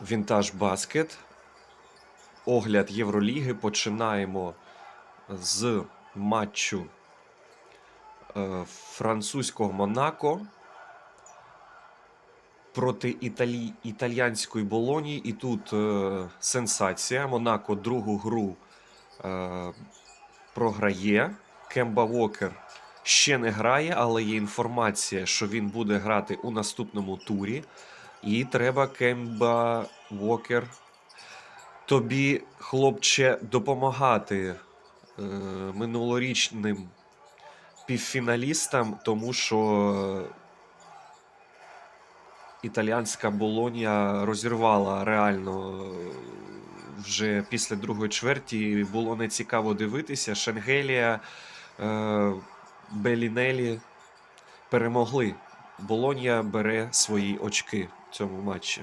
Вінтаж Баскет. Огляд Євроліги. Починаємо з матчу е, французького Монако проти італі... італьянської Болоні. І тут е, сенсація. Монако другу гру е, програє. Кемба Вокер ще не грає, але є інформація, що він буде грати у наступному турі. І треба Кемба Вокер тобі, хлопче, допомагати е, минулорічним півфіналістам, тому що італіянська Болонія розірвала реально е, вже після другої чверті. Було не цікаво дивитися. Шенгелія, е, Белінелі перемогли. Болонія бере свої очки цьому матчі.